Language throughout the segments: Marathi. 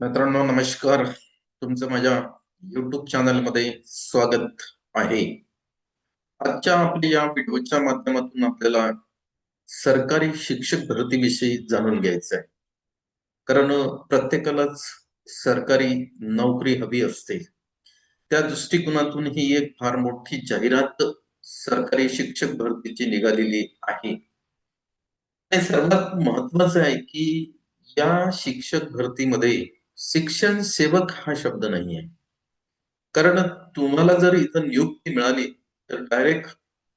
मित्रांनो नमस्कार. तुमचं माझ्या युट्यूब चॅनलमध्ये स्वागत आहे. आजच्या आपल्या या व्हिडिओच्या माध्यमातून आपल्याला सरकारी शिक्षक भरतीविषयी जाणून घ्यायचं आहे. कारण प्रत्येकालाच सरकारी नोकरी हवी असते. त्या दृष्टिकोनातून ही एक फार मोठी जाहिरात सरकारी शिक्षक भरतीची निघालेली आहे. आणि सर्वात महत्वाचं आहे की या शिक्षक भरतीमध्ये शिक्षण सेवक हा शब्द नाही आहे कारण तुम्हाला जर इथं नियुक्ती मिळाली तर डायरेक्ट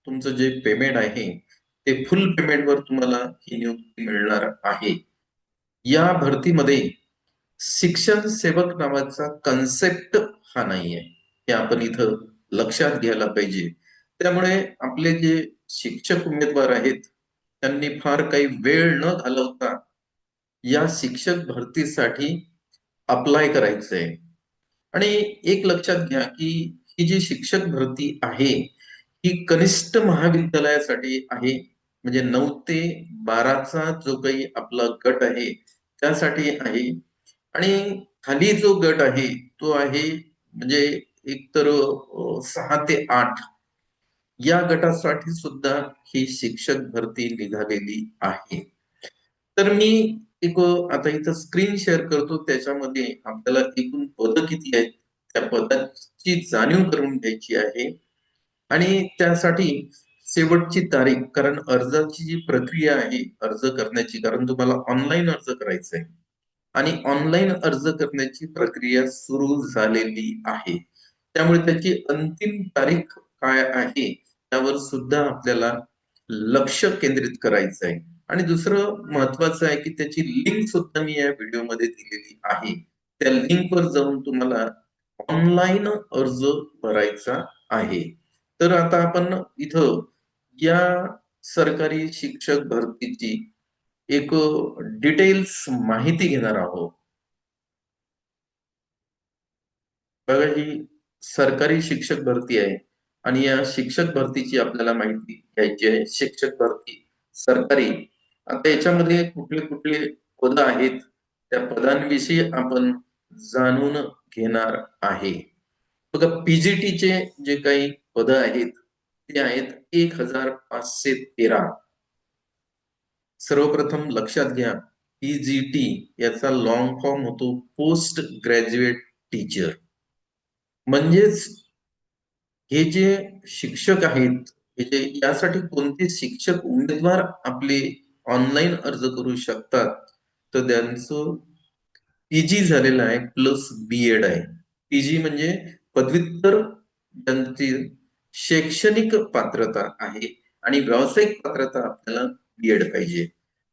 तुमचं जे पेमेंट आहे ते फुल पेमेंटवर तुम्हाला ही नियुक्ती मिळणार आहे. या भरतीमध्ये शिक्षण सेवक नावाचा कन्सेप्ट हा नाहीये. हे आपण इथं लक्षात घ्यायला पाहिजे. त्यामुळे आपले जे शिक्षक उमेदवार आहेत त्यांनी फार काही वेळ न घालवता या शिक्षक भरतीसाठी अप्लाय करायचंय. आणि एक लक्षात घ्या की ही जी शिक्षक भरती आहे ही कनिष्ठ महाविद्यालयासाठी आहे. म्हणजे नऊ ते बाराचा जो काही आपला गट आहे त्यासाठी आहे. आणि खाली जो गट आहे तो आहे म्हणजे एक तर सहा ते आठ. या गटासाठी सुद्धा ही शिक्षक भरती निघालेली आहे. तर मी एक आता इथं स्क्रीन शेअर करतो त्याच्यामध्ये आपल्याला एकूण पद किती आहेत त्या पदाची जाणीव करून घ्यायची आहे. आणि त्यासाठी शेवटची तारीख कारण अर्जाची जी प्रक्रिया आहे अर्ज करण्याची कारण तुम्हाला ऑनलाईन अर्ज करायचा आहे आणि ऑनलाईन अर्ज करण्याची प्रक्रिया सुरू झालेली आहे. त्यामुळे त्याची अंतिम तारीख काय आहे त्यावर सुद्धा आपल्याला लक्ष केंद्रित करायचं आहे आणि दुसरं महत्वाचं आहे की त्याची लिंक सुद्धा मी या व्हिडिओमध्ये दिलेली आहे. त्या लिंकवर जाऊन तुम्हाला ऑनलाईन अर्ज भरायचा आहे. तर आता आपण इथं या सरकारी शिक्षक भरतीची एक डिटेल्स माहिती घेणार आहोत. बघा ही सरकारी शिक्षक भरती आहे आणि या शिक्षक भरतीची आपल्याला माहिती घ्यायची आहे. शिक्षक भरती सरकारी आता याच्यामध्ये कुठले कुठले पद आहेत? त्या पदांविषयी आपण जाणून घेणार आहे. बघा पीजीटीचे जे काही पद आहेत ते आहेत एक हजार पाचशे तेरा. सर्वप्रथम लक्षात घ्या पीजीटी याचा लॉंग फॉर्म होतो पोस्ट ग्रॅज्युएट टीचर म्हणजेच हे जे शिक्षक आहेत हे जे यासाठी कोणते शिक्षक उमेदवार आपले ऑनलाईन अर्ज करू शकतात. तर त्यांचं पीजी झालेलं आहे प्लस बी एड आहे. पीजी म्हणजे पदव्युत्तर त्यांची शैक्षणिक पात्रता आहे आणि व्यावसायिक पात्रता आपल्याला बी एड पाहिजे.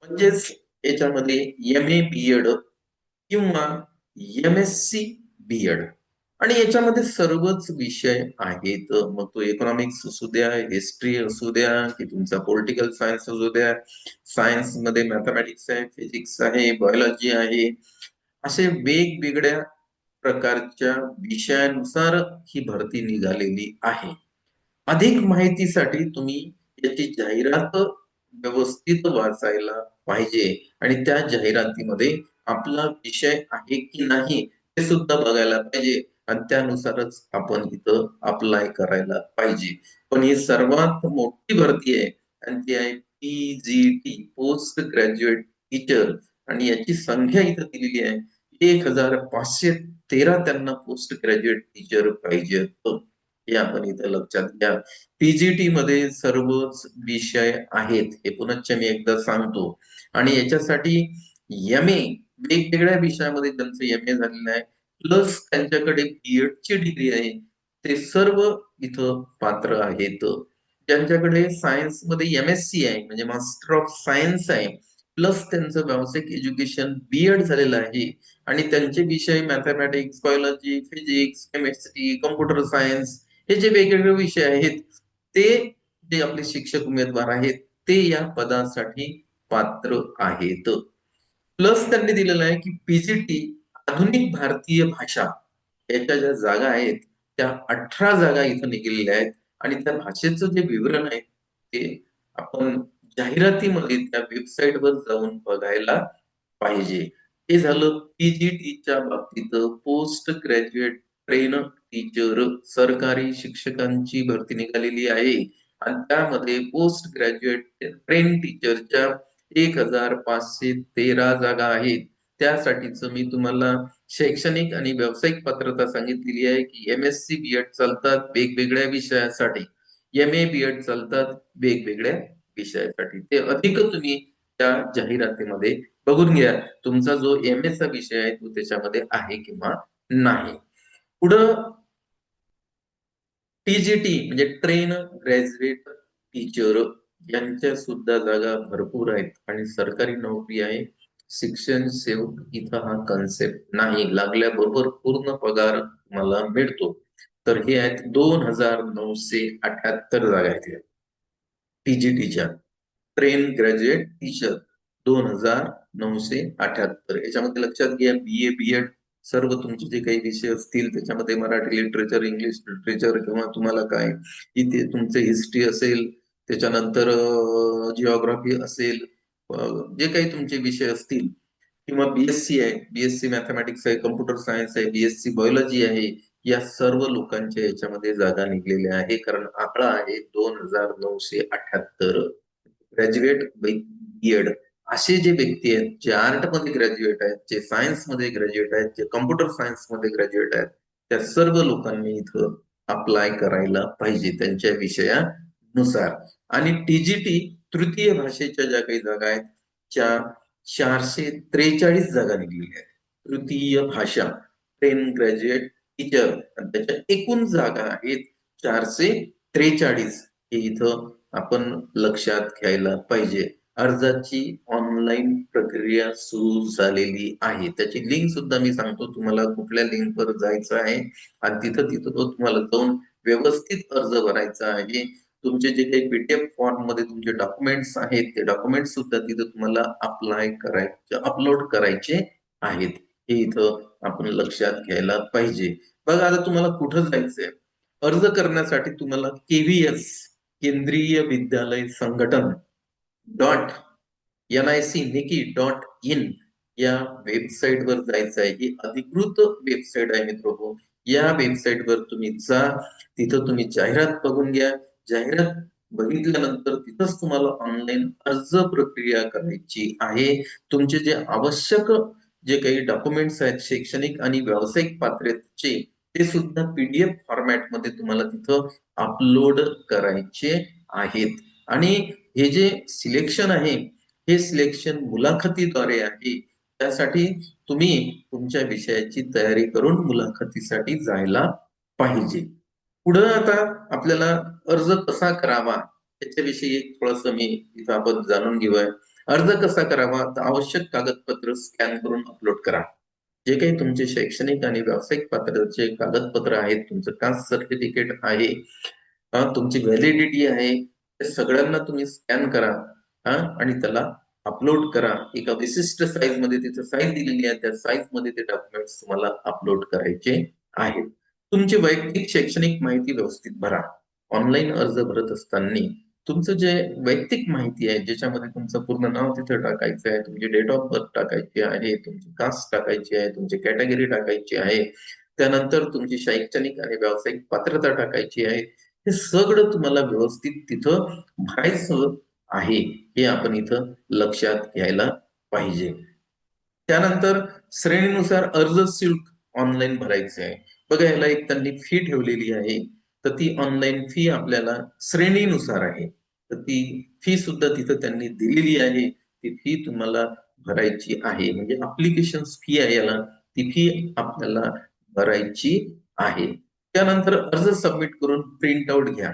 म्हणजेच याच्यामध्ये एम ए बी एड किंवा M S C B Ed आणि याच्यामध्ये सर्वच विषय आहेत. मग तो इकॉनॉमिक्स असू द्या हिस्ट्री असू द्या की तुमचा पॉलिटिकल सायन्स असू द्या सायन्समध्ये मॅथमॅटिक्स आहे फिजिक्स आहे बायोलॉजी आहे. असे वेगवेगळ्या प्रकारच्या विषयानुसार ही भरती निघालेली आहे. अधिक माहितीसाठी तुम्ही याची जाहिरात व्यवस्थित वाचायला पाहिजे. आणि त्या जाहिरातीमध्ये आपला विषय आहे की नाही ते सुद्धा बघायला पाहिजे. आणि त्यानुसारच आपण इथं अप्लाय करायला पाहिजे. पण ही सर्वात मोठी भरती आहे आणि ती आहे पीजीटी पोस्ट ग्रॅज्युएट टीचर आणि याची संख्या इथं दिलेली आहे एक हजार पाचशे तेरा त्यांना पोस्ट ग्रॅज्युएट टीचर पाहिजे हे आपण इथं लक्षात घ्या. पीजीटी मध्ये सर्वच विषय आहेत हे पुनश्च मी एकदा सांगतो. आणि याच्यासाठी एम ए वेगवेगळ्या विषयामध्ये त्यांचं एम ए झालेलं आहे प्लस त्यांच्याकडे बीएड ची डिग्री आहे ते सर्व इथं पात्र आहेत. ज्यांच्याकडे सायन्समध्ये एम एस सी आहे म्हणजे मास्टर ऑफ सायन्स आहे प्लस त्यांचं व्यावसायिक एज्युकेशन बीएड झालेलं आहे. आणि त्यांचे विषय mathematics biology physics chemistry computer science हे जे वेगवेगळे विषय आहेत ते जे आपले शिक्षक उमेदवार आहेत ते या पदासाठी पात्र आहेत. प्लस त्यांनी दिलेलं आहे की पीजीटी आधुनिक भारतीय भाषा याच्या ज्या जागा आहेत त्या अठरा जागा इथं निघालेल्या आहेत. आणि त्या भाषेचं जे विवरण आहे ते आपण जाहिरातीमध्ये त्या वेबसाईटवर जाऊन बघायला पाहिजे. हे झालं पीजीटीच्या बाबतीत पोस्ट ग्रॅज्युएट ट्रेन टीचर सरकारी शिक्षकांची भरती निघालेली आहे. आणि त्यामध्ये पोस्ट ग्रॅज्युएट ट्रेन टीचरच्या एक हजार पाचशे तेरा जागा आहेत. त्यासाठीच मी तुम्हाला शैक्षणिक आणि व्यावसायिक पात्रता सांगितलेली आहे की M S C B Ed चालतात वेगवेगळ्या विषयासाठी. एम ए बी एड चालतात वेगवेगळ्या विषयासाठी. ते अधिक तुम्ही त्या जाहिरातीमध्ये बघून घ्या. तुमचा जो एम एस चा विषय आहे तो त्याच्यामध्ये आहे किंवा नाही. पुढं टीजीटी म्हणजे ट्रेन ग्रॅज्युएट टीचर यांच्या सुद्धा जागा भरपूर आहेत आणि सरकारी नोकरी आहे. शिक्षण सेवक इथं हा कन्सेप्ट नाही. लागल्याबरोबर पूर्ण पगार मला मिळतो. तर हे आहेत दोन हजार नऊशे अठ्याहत्तर जागा आहेत टीजीटीच्या ट्रेन ग्रॅज्युएट टीचर दोन हजार नऊशे अठ्याहत्तर. याच्यामध्ये लक्षात घ्या बी ए बी एड सर्व तुमचे जे काही विषय असतील त्याच्यामध्ये मराठी लिटरेचर इंग्लिश लिटरेचर किंवा तुम्हाला काय इथे तुमचे हिस्ट्री असेल त्याच्यानंतर जिओग्राफी असेल जे काही तुमचे विषय असतील किंवा बीएससी आहे बीएससी मॅथमॅटिक्स आहे कम्प्युटर सायन्स आहे बीएससी बायोलॉजी आहे या सर्व लोकांच्या याच्यामध्ये जागा निघलेल्या आहे. कारण आकडा आहे दोन हजार नऊशे अठ्याहत्तर. ग्रॅज्युएट बीएड असे जे व्यक्ती आहेत जे आर्टमध्ये ग्रॅज्युएट आहेत जे सायन्समध्ये ग्रॅज्युएट आहेत जे कम्प्युटर सायन्समध्ये ग्रॅज्युएट आहेत त्या सर्व लोकांनी इथं अप्लाय करायला पाहिजे त्यांच्या विषयानुसार. आणि टीजीटी तृतीय भाषेच्या ज्या काही जागा आहेत त्या चारशे त्रेचाळीस जागा निघलेल्या आहेत. तृतीय भाषा ट्रेन ग्रॅज्युएट टीचर आणि त्याच्या एकूण जागा आहेत चारशे त्रेचाळीस. हे इथं आपण लक्षात घ्यायला पाहिजे. अर्जाची ऑनलाईन प्रक्रिया सुरू झालेली आहे. त्याची लिंक सुद्धा मी सांगतो. तुम्हाला कुठल्या लिंकवर जायचं आहे आणि तिथं तिथं तो तुम्हाला जाऊन व्यवस्थित अर्ज भरायचा आहे. तुमचे जे काही पीटीएफ फॉर्ममध्ये तुमचे डॉक्युमेंट्स आहेत ते डॉक्युमेंट्स सुद्धा तिथं तुम्हाला अप्लाय करायचे अपलोड करायचे आहेत. हे इथं आपण लक्षात घ्यायला पाहिजे. बघा आता तुम्हाला कुठं जायचंय? अर्ज करण्यासाठी तुम्हाला केव्हीएस केंद्रीय विद्यालय संघटन dot N I C nic dot in या वेबसाईटवर जायचं आहे. ही अधिकृत वेबसाईट आहे मित्र या वेबसाईटवर तुम्ही जा. तिथं तुम्ही जाहिरात बघून घ्या. जाहिरात बघितल्यानंतर तिथंच तुम्हाला ऑनलाईन अर्ज प्रक्रिया करायची आहे. तुमचे जे आवश्यक जे काही डॉक्युमेंट्स आहेत शैक्षणिक आणि व्यावसायिक पात्रतेचे ते सुद्धा पीडीएफ फॉर्मॅटमध्ये तुम्हाला तिथं अपलोड करायचे आहेत. आणि हे जे सिलेक्शन आहे हे सिलेक्शन मुलाखतीद्वारे आहे. त्यासाठी तुम्ही तुमच्या विषयाची तयारी करून मुलाखतीसाठी जायला पाहिजे. पुढं आता आपल्याला अर्ज कसा करावा त्याच्याविषयी थोडस मी इथं आपण जाणून घेऊया. अर्ज कसा करावा? तर आवश्यक कागदपत्र स्कॅन करून अपलोड करा. जे काही तुमचे शैक्षणिक आणि व्यावसायिक पात्रचे कागदपत्र आहेत तुमचं कास्ट सर्टिफिकेट आहे तुमची व्हॅलिडिटी आहे ते सगळ्यांना तुम्ही स्कॅन करा हा आणि त्याला अपलोड करा. एका विशिष्ट साईजमध्ये तिथं साईज दिलेली आहे त्या साईजमध्ये ते डॉक्युमेंट्स तुम्हाला अपलोड करायचे आहेत. तुमची वैयक्तिक शैक्षणिक माहिती व्यवस्थित भरा. ऑनलाईन अर्ज भरत असताना तुमचं जे वैयक्तिक माहिती आहे ज्याच्यामध्ये तुमचं पूर्ण नाव तिथं टाकायचं आहे तुमची डेट ऑफ बर्थ टाकायची आहे तुमची कास्ट टाकायची आहे तुमची कॅटेगरी टाकायची आहे त्यानंतर तुमची शैक्षणिक आणि व्यावसायिक पात्रता टाकायची आहे हे सगळं तुम्हाला व्यवस्थित तिथं भरायचं आहे हे आपण इथं लक्षात घ्यायला पाहिजे. त्यानंतर श्रेणीनुसार अर्ज शुल्क. ऑनलाईन भरायचे आहे. बघा याला एक त्यांनी फी ठेवलेली आहे. तर ती ऑनलाईन फी आपल्याला श्रेणीनुसार आहे. तर ती फी सुद्धा तिथं त्यांनी दिलेली आहे. ती फी तुम्हाला भरायची आहे. म्हणजे अप्लिकेशन फी आहे याला. ती फी आपल्याला भरायची आहे. त्यानंतर अर्ज सबमिट करून प्रिंट आउट घ्या.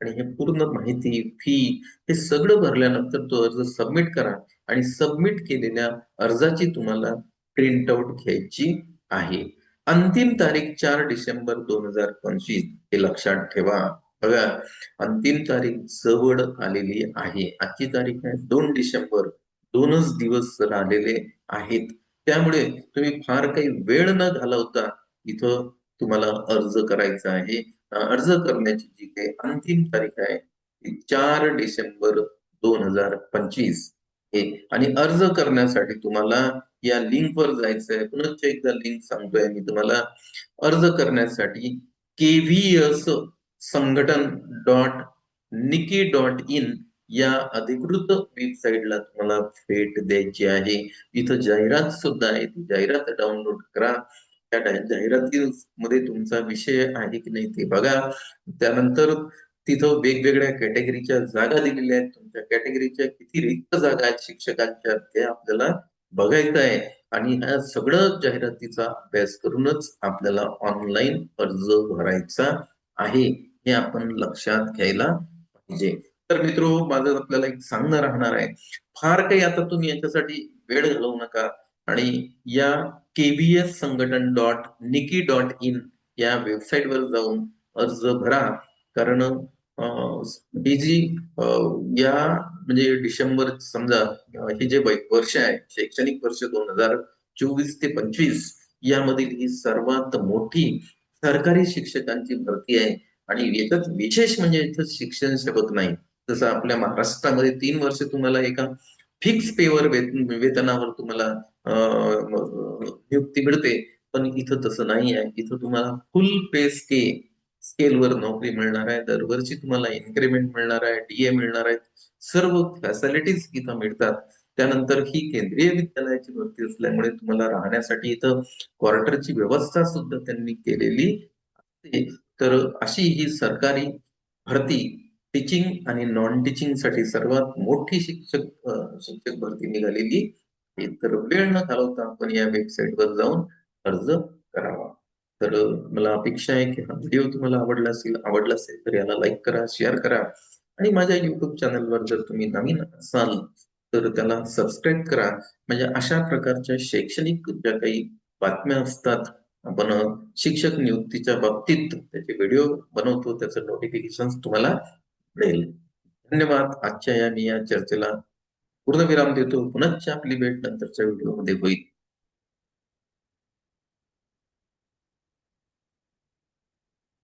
आणि हे पूर्ण माहिती फी हे सगळं भरल्यानंतर तो अर्ज सबमिट करा. आणि सबमिट केलेल्या अर्जाची तुम्हाला प्रिंट आउट घ्यायची आहे. अंतिम तारीख चार डिसेंबर दोन हजार पंचवीस हे लक्षात ठेवा. बघा अंतिम तारीख जवळ आलेली आहे. आजची तारीख आहे दोन डिसेंबर दोनच दिवस राहिलेले आहेत. त्यामुळे तुम्ही फार काही वेळ न घालवता इथं तुम्हाला अर्ज करायचा आहे. अर्ज करण्याची जी काही अंतिम तारीख आहे ती चार डिसेंबर दोन हजार पंचवीस हे आणि अर्ज करण्यासाठी तुम्हाला या लिंकवर जायचंय. पुन्हा एकदा लिंक सांगतोय मी तुम्हाला. अर्ज करण्यासाठी केव्हीएस संघटन डॉट निकी डॉट इन या अधिकृत वेबसाईटला तुम्हाला भेट द्यायची आहे. इथं जाहिरात सुद्धा आहे. ती जाहिरात डाउनलोड करा. त्या जाहिरातीमध्ये तुमचा विषय आहे की नाही ते बघा. त्यानंतर तिथं वेगवेगळ्या कॅटेगरीच्या जागा दिलेल्या आहेत. तुमच्या कॅटेगरीच्या किती रिक्त जागा आहेत शिक्षकांच्या ते आपल्याला बघायचं आहे. आणि ह्या सगळं जाहिरातीचा अभ्यास करूनच आपल्याला ऑनलाईन अर्ज भरायचा आहे हे आपण लक्षात घ्यायला पाहिजे. तर मित्र माझं आपल्याला एक सांगणं राहणार आहे. फार काही आता तुम्ही याच्यासाठी वेळ घालवू नका. आणि या केबीएस संघटन डॉट निकी डॉट इन या वेबसाईट वर जाऊन अर्ज भरा. कारण ही जी या म्हणजे डिसेंबर समजा हे जे वर्ष आहे शैक्षणिक वर्ष दोन हजार चोवीस ते पंचवीस यामधील ही सर्वात मोठी सरकारी शिक्षकांची भरती आहे. आणि याच्यात विशेष म्हणजे इथं शिक्षण शपथ नाही. जसं आपल्या महाराष्ट्रामध्ये तीन वर्ष तुम्हाला एका फिक्स पेवर वेतनावर तुम्हाला नियुक्ती मिळते. पण इथं तसं नाही आहे. इथं तुम्हाला फुल पे स्के स्केलवर नोकरी मिळणार आहे दरवर्षी तुम्हाला इन्क्रीमेंट मिळणार आहे डीए मिळणार आहे सर्व फॅसिलिटीज इथं मिळतात. त्यानंतर ही केंद्रीय विद्यालयाची भरती असल्यामुळे तुम्हाला राहण्यासाठी इथं क्वार्टरची व्यवस्था सुद्धा त्यांनी केलेली तर अशी ही सरकारी भरती टीचिंग आणि नॉन टीचिंगसाठी सर्वात मोठी शिक्षक शिक्षक भरती निघालेली तर वेळ न घालवता आपण या वेबसाईटवर जाऊन अर्ज करावा. तर मला अपेक्षा आहे की हा व्हिडिओ तुम्हाला आवडला असेल आवडला असेल तर याला लाईक करा शेअर करा. आणि माझ्या युट्यूब चॅनलवर जर तुम्ही नवीन असाल तर त्याला सबस्क्राईब करा. म्हणजे अशा प्रकारच्या शैक्षणिक ज्या काही बातम्या असतात आपण शिक्षक नियुक्तीच्या बाबतीत त्याचे व्हिडिओ बनवतो त्याचं नोटिफिकेशन तुम्हाला मिळेल. धन्यवाद. आजच्या या मी या चर्चेला पूर्णविराम देतो. पुनश्च आपली भेट नंतरच्या व्हिडिओमध्ये होईल.